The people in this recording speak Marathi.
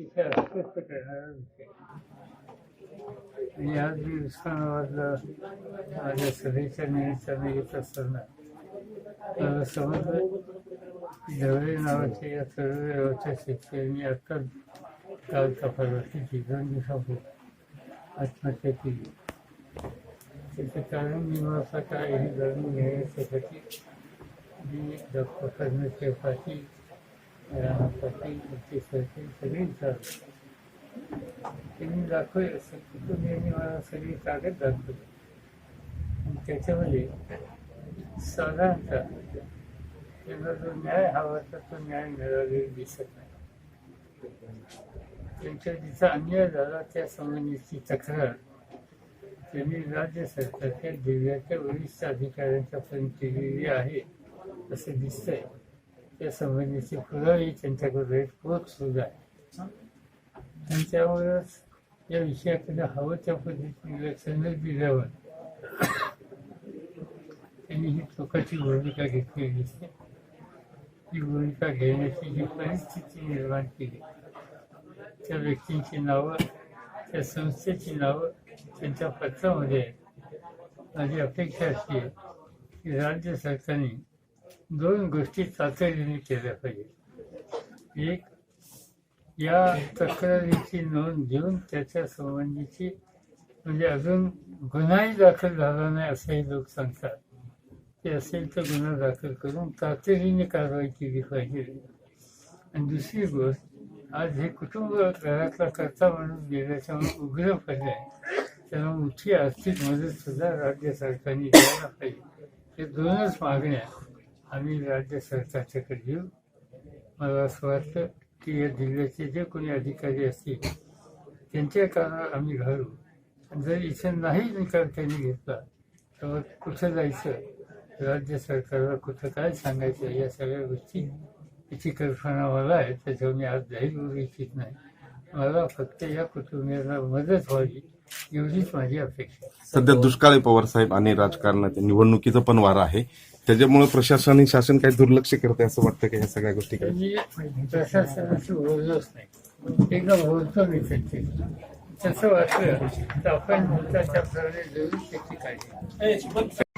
तिथे अस्वस्थ करणारा विषय आणि आज मी उस्मानाबादला माझ्या सभेच्या निमित्ताने येत असताना मला समजलं ढवळे नावाच्या या सर्व शेतकऱ्यांनी आत्ताच काल कपालवरती दोन दिवसापूर्वी आत्महत्या केली. त्याचं कारण मी मला काय हे जाणून घेण्यासाठी मी डॉक्टर परमेश्वर पाटील राणा पाटील त्यांनी दाखवले असं कुटुंबियांनी मला सगळी कागद दाखवली त्याच्यामध्ये साधारणतः त्यांना जो न्याय हवा होता तो न्याय मिळालेला दिसत नाही त्यांच्या जिथं अन्याय झाला त्या संबंधीची तक्रार. त्यांनी राज्य सरकारच्या जिल्ह्याच्या वरिष्ठ अधिकाऱ्यांच्यापर्यंत केलेली आहे असं दिसतंय. त्या संबंधीचे पुरावे त्यांच्याकडे पोहोचलेला आहे आणि त्यांच्यावरच या विषयाकडे हवं त्या पद्धतीने लक्ष न दिल्यावर त्यांनी ही चुकाची भूमिका घेतलेली दिसते ही भूमिका घेण्याची जी परिस्थिती निर्माण केली त्या व्यक्तींची नावं त्या संस्थेची नावं त्यांच्या पत्रामध्ये आहेत. माझी अपेक्षा अशी आहे की राज्य सरकारने दोन गोष्टी तातडीने केल्या पाहिजे. एक या तक्रारीची नोंद घेऊन त्याच्या संबंधीची म्हणजे अजून गुन्हाही दाखल झाला नाही असंही लोक सांगतात. ते असेल तर गुन्हा दाखल करून तातडीने कारवाई केली पाहिजे. आणि दुसरी गोष्ट आज हे कुटुंब घरातला करता माणूस गेल्याच्यामुळे उग्र पडलाय त्याला मोठी आर्थिक मदत सुद्धा राज्य सरकारने द्यायला पाहिजे. हे दोनच मागण्या आम्ही राज्य सरकारच्याकडे घेऊ. मला असं वाटतं की या जिल्ह्याचे जे कोणी अधिकारी असतील त्यांच्या कानावर आम्ही घालू. जर इथे नाही निकाल त्यांनी घेतला तर कुठं जायचं? राज्य सरकारला कुठं काय सांगायचं? या सगळ्या गोष्टी याची कल्पना मला आहे त्याच्यावर मी आज जाहीर करू इच्छित नाही. मला फक्त या कुटुंबियांना मदत व्हावी एवढीच माझी अपेक्षा. सध्या दुष्काळी पवार साहेब आणि राजकारणात निवडणुकीचं पण वार आहे त्याच्यामुळे प्रशासन आणि शासन काही दुर्लक्ष करते असं वाटतं की ह्या सगळ्या गोष्टी काय मी प्रशासनाशी बोललोच नाही एकदा बोलतो मी त्यांची तसं वाटलं तर आपण जरूर त्याची काळजी.